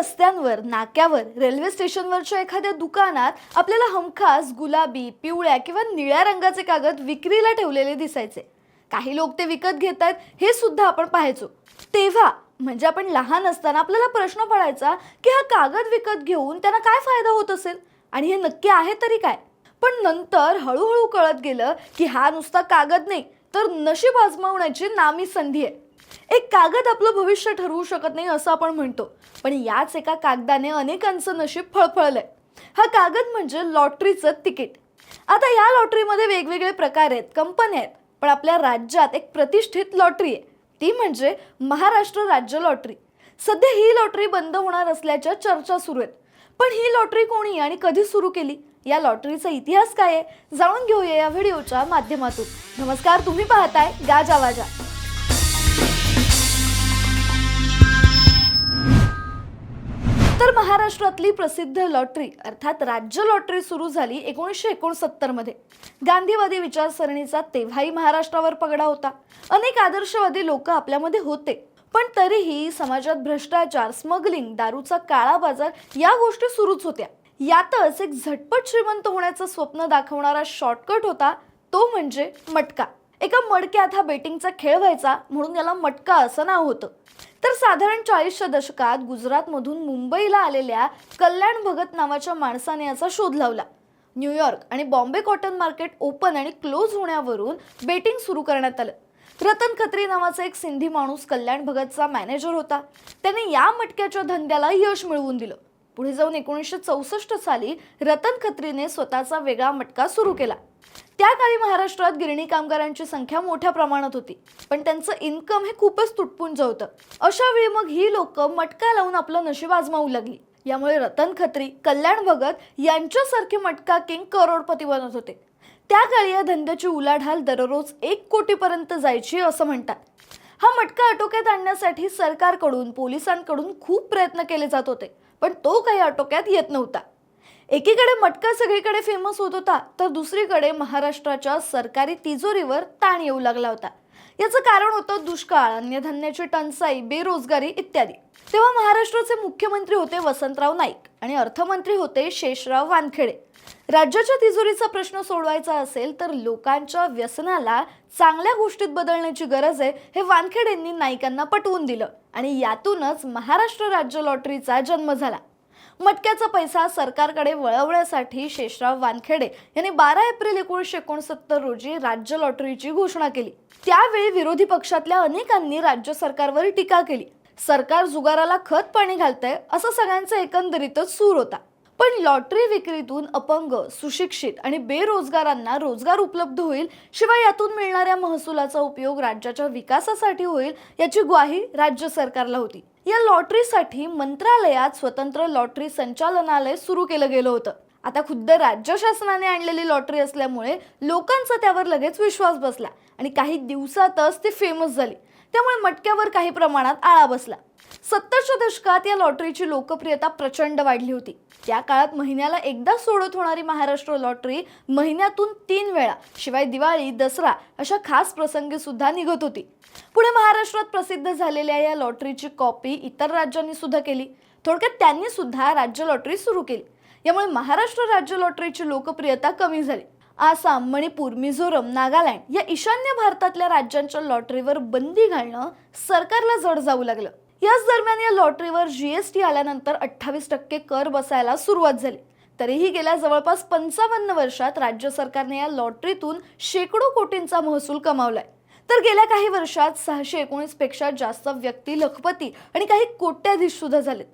रस्त्यांवर नाक्यावर रेल्वे स्टेशनवरच्या एखाद्या दुकानात आपल्याला हमखास गुलाबी पिवळ्या किंवा निळ्या रंगाचे कागद विक्रीला ठेवलेले दिसायचे. काही लोक ते विकत घेत आहेत हे सुद्धा आपण पाहायचो. तेव्हा म्हणजे आपण लहान असताना आपल्याला प्रश्न पडायचा की हा कागद विकत घेऊन त्यांना काय फायदा होत असेल? आणि हे नक्की आहे तरी काय? पण नंतर हळूहळू कळत गेलं की हा नुसता कागद नाही तर नशीब आजमावण्याची नामी संधी आहे. एक कागद आपलं भविष्य ठरवू शकत नाही असं आपण म्हणतो. पण याच एका कागदाने अनेकांचं नशीब फळफळलंय. हा कागद म्हणजे लॉटरीचं तिकीट. आता या लॉटरीमध्ये वेगवेगळे प्रकार आहेत कंपन्या आहेत पण आपल्या राज्यात एक प्रतिष्ठित लॉटरी आहे. ती म्हणजे महाराष्ट्र राज्य लॉटरी. सध्या ही लॉटरी बंद होणार असल्याच्या चर्चा सुरू आहेत. पण ही लॉटरी कोणी आणि कधी सुरू केली? या लॉटरीचा इतिहास काय आहे? जाणून घेऊया या व्हिडिओच्या माध्यमातून. नमस्कार तुम्ही पाहताय गाजा तर महाराष्ट्रातली प्रसिद्ध लॉटरी अर्थात राज्य लॉटरी सुरू झाली एकोणीसशे एकोणसत्तरमध्ये. गांधीवादी विचारसरणीचा तेव्हाही महाराष्ट्रावर पगडा होता. अनेक आदर्शवादी लोक आपल्यामध्ये होते. पण तरीही समाजात भ्रष्टाचार स्मगलिंग दारूचा काळा बाजार या गोष्टी सुरूच होत्या. यातच एक झटपट श्रीमंत होण्याचं स्वप्न दाखवणारा शॉर्टकट होता तो म्हणजे मटका. एका मडक्यात हा बेटिंगचा खेळ व्हायचा म्हणून याला मटका असं नाव होतं. तर साधारण चाळीसच्या दशकात गुजरातमधून मुंबईला आलेल्या कल्याण भगत नावाच्या माणसाने याचा शोध लावला. न्यूयॉर्क आणि बॉम्बे कॉटन मार्केट ओपन आणि क्लोज होण्यावरून बेटिंग सुरू करण्यात आलं. रतन खत्री नावाचा एक सिंधी माणूस कल्याण भगतचा मॅनेजर होता. त्याने या मटक्याच्या धंद्याला यश मिळवून दिलं. पुढे जाऊन एकोणीसशे चौसष्ट साली रतन खत्रीने स्वतःचा वेगळा मटका सुरू केला. त्या काळी महाराष्ट्रात गिरणी कामगारांची संख्या मोठ्या प्रमाणात होती. पण त्यांचं इन्कम हे खूपच तुटपुंज होतं. अशा वेळी मग ही लोक मटका लावून आपलं नशीब आजमावू लागली. यामुळे रतन खत्री कल्याण भगत यांच्यासारखे मटका किंग करोडपती बनत होते. त्या काळी या धंद्याची उलाढाल दररोज एक कोटीपर्यंत जायची असं म्हणतात. हा मटका आटोक्यात आणण्यासाठी सरकारकडून पोलिसांकडून खूप प्रयत्न केले जात होते. पण तो काही आटोक्यात येत नव्हता. एकीकडे मटका सगळीकडे फेमस होत होता तर दुसरीकडे महाराष्ट्राच्या सरकारी तिजोरीवर ताण येऊ लागला होता. याचं कारण होतं दुष्काळ अन्नधान्याची टंचाई बेरोजगारी इत्यादी. तेव्हा महाराष्ट्राचे मुख्यमंत्री होते वसंतराव नाईक आणि अर्थमंत्री होते शेषराव वानखेडे. राज्याच्या तिजोरीचा प्रश्न सोडवायचा असेल तर लोकांच्या व्यसनाला चांगल्या गोष्टीत बदलण्याची गरज आहे हे वानखेडेंनी नाईकांना पटवून दिलं. आणि यातूनच महाराष्ट्र राज्य लॉटरीचा जन्म झाला. मटक्याचा पैसा सरकारकडे वळवण्यासाठी शेषराव वानखेडे यांनी बारा एप्रिल एकोणीसशे एकोणसत्तर रोजी राज्य लॉटरीची घोषणा केली. त्यावेळी विरोधी पक्षातल्या अनेकांनी राज्य सरकारवर टीका केली. सरकार जुगाराला खत पाणी घालतंय असं सगळ्यांचा एकंदरीतच सूर होता. पण लॉटरी विक्रीतून अपंग सुशिक्षित आणि बेरोजगारांना रोजगार उपलब्ध होईल शिवाय यातून मिळणाऱ्या महसुलाचा उपयोग राज्याच्या विकासासाठी होईल याची ग्वाही राज्य सरकारला होती. या लॉटरीसाठी मंत्रालयात स्वतंत्र लॉटरी संचालनालय सुरू केलं गेलं होतं. आता खुद्द राज्य शासनाने आणलेली लॉटरी असल्यामुळे लोकांचा त्यावर लगेच विश्वास बसला आणि काही दिवसातच ती फेमस झाली. त्यामुळे मटक्यावर काही प्रमाणात आळा बसला. सत्तरच्या दशकात या लॉटरीची लोकप्रियता प्रचंड वाढली होती. त्या काळात महिन्याला एकदा सोडत होणारी महाराष्ट्र लॉटरी महिन्यातून तीन वेळा शिवाय दिवाळी दसरा अशा खास प्रसंगी सुद्धा निघत होती. पुढे महाराष्ट्रात प्रसिद्ध झालेल्या या लॉटरीची कॉपी इतर राज्यांनी सुद्धा केली. थोडक्यात त्यांनी सुद्धा राज्य लॉटरी सुरू केली. यामुळे महाराष्ट्र राज्य लॉटरीची लोकप्रियता कमी झाली. आसाम मणिपूर मिझोरम नागालँड या ईशान्य भारतातल्या राज्यांच्या लॉटरीवर बंदी घालणं सरकारला जड जाऊ लागलं. याच दरम्यान या लॉटरीवर जीएसटी आल्यानंतर अठ्ठावीस टक्के कर बसायला सुरुवात झाली. तरीही गेल्या जवळपास पंचावन्न वर्षात राज्य सरकारने या लॉटरीतून शेकडो कोटींचा महसूल कमावलाय. तर गेल्या काही वर्षात सहाशे एकोणीसपेक्षा जास्त व्यक्ती लखपती आणि काही कोट्याधीश सुद्धा झालेत.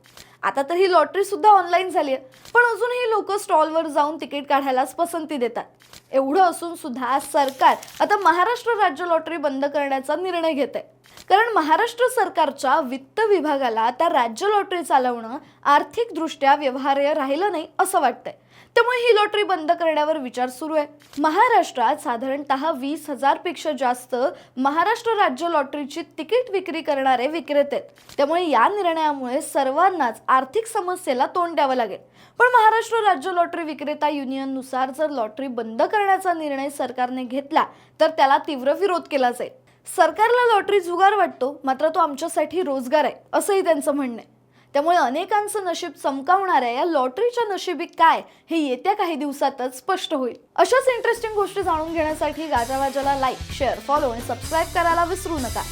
आता तर ही लॉटरी सुद्धा ऑनलाईन झाली आहे. पण अजूनही लोक स्टॉलवर जाऊन तिकीट काढायलाच पसंती देतात. एवढं असून सुद्धा सरकार आता महाराष्ट्र राज्य लॉटरी बंद करण्याचा निर्णय घेत आहे कारण महाराष्ट्र सरकारच्या वित्त विभागाला आता राज्य लॉटरी चालवणं आर्थिकदृष्ट्या व्यवहार्य राहिलं नाही असं वाटतंय. त्यामुळे ही लॉटरी बंद करण्यावर विचार सुरू आहे. महाराष्ट्रात साधारणतः वीस हजारपेक्षा जास्त महाराष्ट्र राज्य लॉटरीची तिकीट विक्री करणारे विक्रेते आहेत. त्यामुळे या निर्णयामुळे सर्वांनाच आर्थिक समस्येला तोंड द्यावं लागेल. पण महाराष्ट्र राज्य लॉटरी विक्रेता युनियननुसार जर लॉटरी बंद करण्याचा निर्णय सरकारने घेतला तर त्याला तीव्र विरोध केला जाईल. सरकारला लॉटरी जुगार वाटतो मात्र तो आमच्यासाठी रोजगार आहे असंही त्यांचं म्हणणं आहे. त्यामुळे अनेकांचं नशीब चमकावणाऱ्या या लॉटरीच्या नशिबी काय हे येत्या काही दिवसातच स्पष्ट होईल. अशाच इंटरेस्टिंग गोष्टी जाणून घेण्यासाठी गाजावाजाला लाईक शेअर फॉलो आणि सबस्क्राईब करायला विसरू नका.